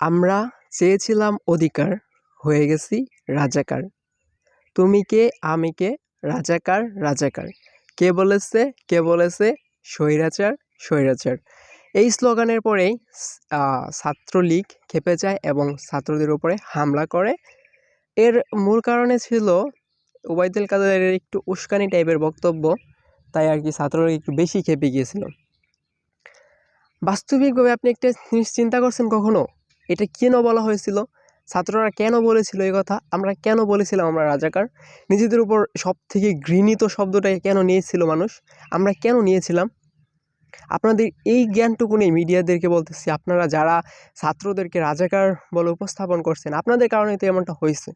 আমরা চেয়েছিলাম অধিকার, হয়ে গেছি রাজাকার। তুমি কে, আমি কে? রাজাকার রাজাকার। কে বলেছে কে বলেছে? স্বৈরাচার স্বৈরাচার। এই স্লোগানের পরেই ছাত্রলীগ খেপে যায় এবং ছাত্রদের উপরে হামলা করে। এর মূল কারণে ছিল ওবায়দুল কাদেরের একটু উস্কানি টাইপের বক্তব্য, তাই আর কি ছাত্ররা একটু বেশি খেপে গিয়েছিল। বাস্তবিকভাবে আপনি একটা জিনিস চিন্তা করছেন কখনো? এটা কেন বলা হয়েছিল? ছাত্ররা কেন বলেছিল এই কথা? আমরা কেন বলেছিলাম আমরা রাজাকার? নিজেদের উপর সব থেকে ঘৃণিত শব্দটাকে কেন নিয়েছিল মানুষ? আমরা কেন নিয়েছিলাম? আপনাদের এই জ্ঞানটুকু নেই মিডিয়াদেরকে বলতেছি, আপনারা যারা ছাত্রদেরকে রাজাকার বলে উপস্থাপন করছেন, আপনাদের কারণে তো এমনটা হয়েছে।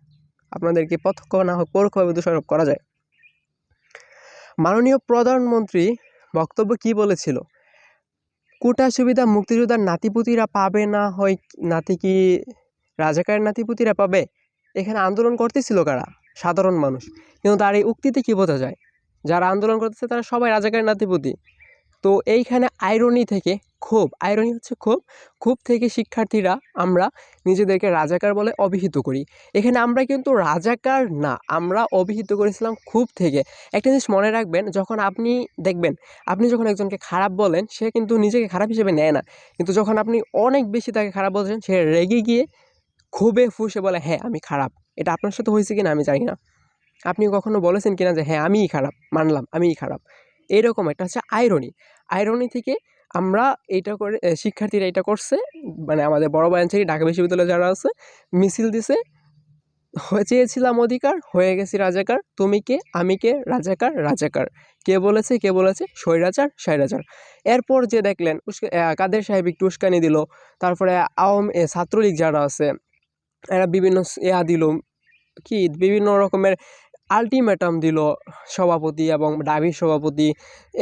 আপনাদেরকে প্রত্যক্ষ না হোক, পরোক্ষভাবে দোষারোপ করা যায়। মাননীয় প্রধানমন্ত্রী বক্তব্য কি বলেছিল? কোটা সুবিধা মুক্তিযোদ্ধার নাতিপুতিরা পাবে না? হয় নাতি কি রাজাকারের নাতিপুতিরা পাবে? এখানে আন্দোলন করতেছিল কারা? সাধারণ মানুষ। কিন্তু তার এই উক্তিতে কী বোঝা যায়? যারা আন্দোলন করতেছে তারা সবাই রাজাকারের নাতিপুতি। তো এইখানে আইরনি থেকে ক্ষোভ আইরনি হচ্ছে ক্ষোভ। ক্ষোভ থেকে শিক্ষার্থীরা আমরা নিজেদেরকে রাজাকার বলে অভিহিত করি। এখানে আমরা কিন্তু রাজাকার না, আমরা অভিহিত করেছিলাম ক্ষোভ থেকে। একটা জিনিস মনে রাখবেন, যখন আপনি দেখবেন, আপনি যখন একজনকে খারাপ বলেন, সে কিন্তু নিজেকে খারাপ হিসেবে নেয় না। কিন্তু যখন আপনি অনেক বেশি তাকে খারাপ বলছেন, সে রেগে গিয়ে ক্ষোভে ফুসে বলে হ্যাঁ আমি খারাপ। এটা আপনার সাথে হয়েছে কিনা আমি জানি না। আপনি কখনো বলেছেন কিনা যে হ্যাঁ আমিই খারাপ, মানলাম, আমিই খারাপ এইরকম একটা হচ্ছে আয়রনি আয়রনি থেকে আমরা এইটা করে শিক্ষার্থীরা এটা করছে মানে আমাদের বড় বায়ানচারি ঢাকা বিশ্ববিদ্যালয়ে যারা আছে, মিছিল দিছে। চেয়েছিলাম অধিকার, হয়ে গেছি রাজাকার। তুমি কে? আমি কে? রাজাকার রাজাকার। কে বলেছে কে বলেছে? স্বৈরাচার স্বৈরাচার। এরপর যে দেখলেন কাদের সাহেব একটু উস্কানি দিল, তারপরে আওয়াম ছাত্রলীগ যারা আছে, এরা বিভিন্ন ইয়া দিল, কি বিভিন্ন রকমের আলটিমেটাম দিল সভাপতি এবং ডাবির সভাপতি।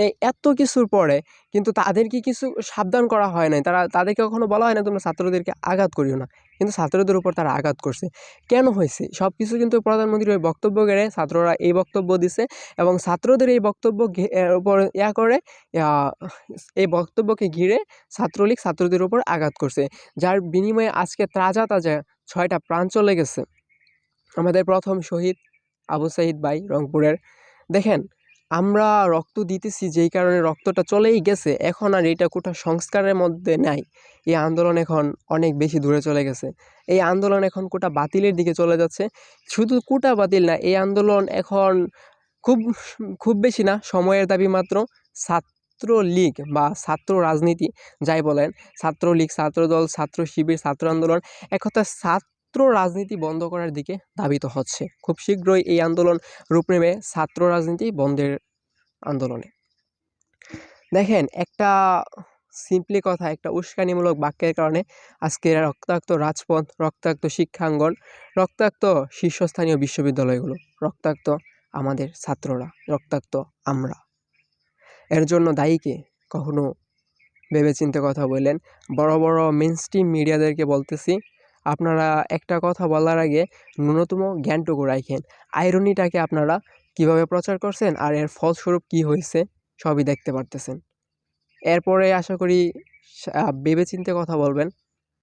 এই এত কিছুর পরে কিন্তু তাদেরকে কিছু সাবধান করা হয় নাই। তারা, তাদেরকে কখনো বলা হয় না, তোমরা ছাত্রদেরকে আঘাত করিও না। কিন্তু ছাত্রদের উপর তারা আঘাত করছে। কেন হয়েছে? সব কিছু কিন্তু প্রধানমন্ত্রীর ওই বক্তব্য গেড়ে ছাত্ররা এই বক্তব্য দিছে এবং ছাত্রদের এই বক্তব্য উপর ইয়া করে এই বক্তব্যকে ঘিরে ছাত্রলীগ ছাত্রদের উপর আঘাত করছে। যার বিনিময়ে আজকে তাজা তাজা ছয়টা প্রাণ চলে গেছে। আমাদের প্রথম শহীদ আবু সাইদ ভাই রংপুরের। দেখেন, আমরা রক্ত দিতেছি যেই কারণে রক্তটা চলেই গেছে, এখন আর এটা কোটা সংস্কারের মধ্যে নাই। এই আন্দোলন এখন অনেক বেশি দূরে চলে গেছে। এই আন্দোলন এখন কোটা বাতিলের দিকে চলে যাচ্ছে। শুধু কোটা বাতিল না, এই আন্দোলন এখন খুব খুব বেশি না, সময়ের দাবি মাত্র ছাত্র লীগ বা ছাত্র রাজনীতি, যাই বলেন, ছাত্রলীগ, ছাত্রদল, ছাত্র শিবির, ছাত্র আন্দোলন, এক কথা ছাত্র রাজনীতি বন্ধ করার দিকে ধাবিত হচ্ছে। খুব শীঘ্রই এই আন্দোলন রূপ নেবে ছাত্র রাজনীতি বন্ধের আন্দোলনে। দেখেন, একটা সিম্পলি কথা, একটা উস্কানিমূলক বাক্যের কারণে আজকে রক্তাক্ত রাজপথ, রক্তাক্ত শিক্ষাঙ্গন, রক্তাক্ত শীর্ষস্থানীয় বিশ্ববিদ্যালয়গুলো, রক্তাক্ত আমাদের ছাত্ররা, রক্তাক্ত আমরা। এর জন্য দায়ীকে কখনো ভেবেচিন্তে কথা বললেন। বড় বড় মেন স্ট্রিম মিডিয়াদেরকে বলতেছি আপনারা একটা কথা বলার আগে ন্যূনতম জ্ঞানটুকু রাখেন। আইরনিটাকে আপনারা কীভাবে প্রচার করছেন আর এর ফলস্বরূপ কি হয়েছে সবই দেখতে পারতেছেন। এরপরে আশা করি ভেবেচিন্তে কথা বলবেন।